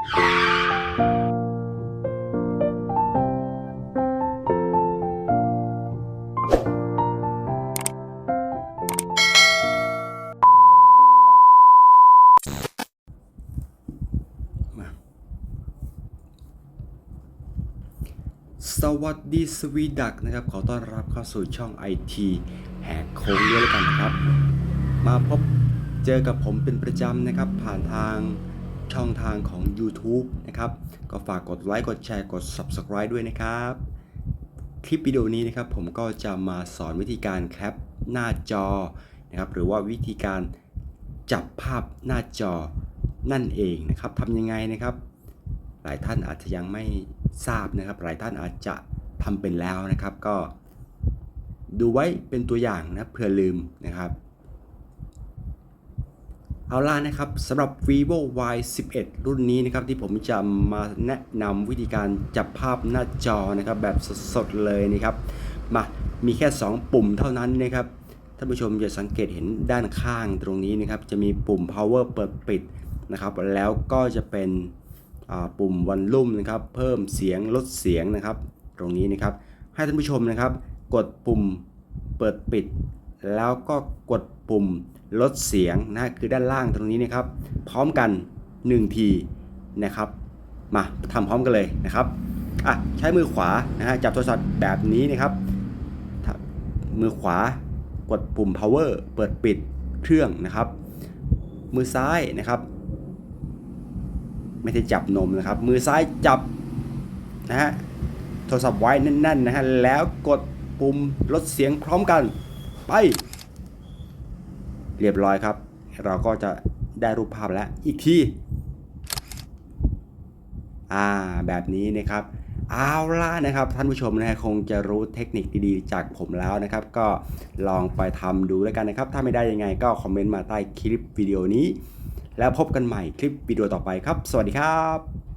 สวัสดีสวีดักนะครับ ขอต้อนรับเข้าสู่ช่อง IT แหกโค้งด้วยแล้วกันนะครับ มาพบเจอกับผมเป็นประจำนะครับ ผ่านทาง ช่องทางของ YouTube นะครับ ก็ฝากกดไลค์ กดแชร์ กด Subscribe ด้วยนะครับ คลิปวิดีโอนี้นะครับ ผมก็จะมาสอนวิธีการแคปหน้าจอนะครับ หรือว่าวิธีการจับภาพหน้าจอนั่นเองนะครับทำยังไงนะครับ หลายท่านอาจจะยังไม่ทราบนะครับ หลายท่านอาจจะทำเป็นแล้วนะครับ ก็ดูไว้เป็นตัวอย่างนะเผื่อลืมนะครับ เอาล่ะนะครับสำหรับ vivo y 11รุ่นนี้นะครับที่ผมจะมาแนะนำวิธีการจับภาพหน้าจอนะครับแบบสดๆเลยนะครับมามีแค่ 2 ปุ่มเท่านั้นนะครับท่านผู้ชมจะสังเกตเห็นด้านข้างตรงนี้นะครับจะมีปุ่ม power เปิดปิดนะครับแล้วก็จะเป็นปุ่มวันลุ่มนะครับเพิ่มเสียงลดเสียงนะครับ ตรงนี้นะครับให้ท่านผู้ชมนะครับ กดปุ่มเปิดปิด แล้วก็กดปุ่ม ลดเสียงนะคือด้านล่างตรงนี้นะครับ พร้อมกัน 1 ทีนะครับ มาทำพร้อมกันเลยนะครับอะใช้มือขวานะฮะจับโทรศัพท์แบบนี้นะครับ มือขวากดปุ่ม power เปิดปิดเครื่องนะครับ มือซ้ายนะครับ ไม่ได้จับนมนะครับ มือซ้ายจับนะฮะโทรศัพท์ไว้แน่นๆนะฮะแล้วกดปุ่มลดเสียงพร้อมกันไป เรียบร้อยครับ เราก็จะได้รูปภาพแล้วอีกทีอ่าแบบนี้นะครับเอาล่ะนะครับท่านผู้ชมนะฮะคงจะรู้เทคนิคดีๆ จากผมแล้วนะครับ ก็ลองไปทำดูแล้วกันนะครับ ถ้าไม่ได้ยังไงก็คอมเมนต์มาใต้คลิปวิดีโอนี้ แล้วพบกันใหม่คลิปวิดีโอต่อไปครับ สวัสดีครับ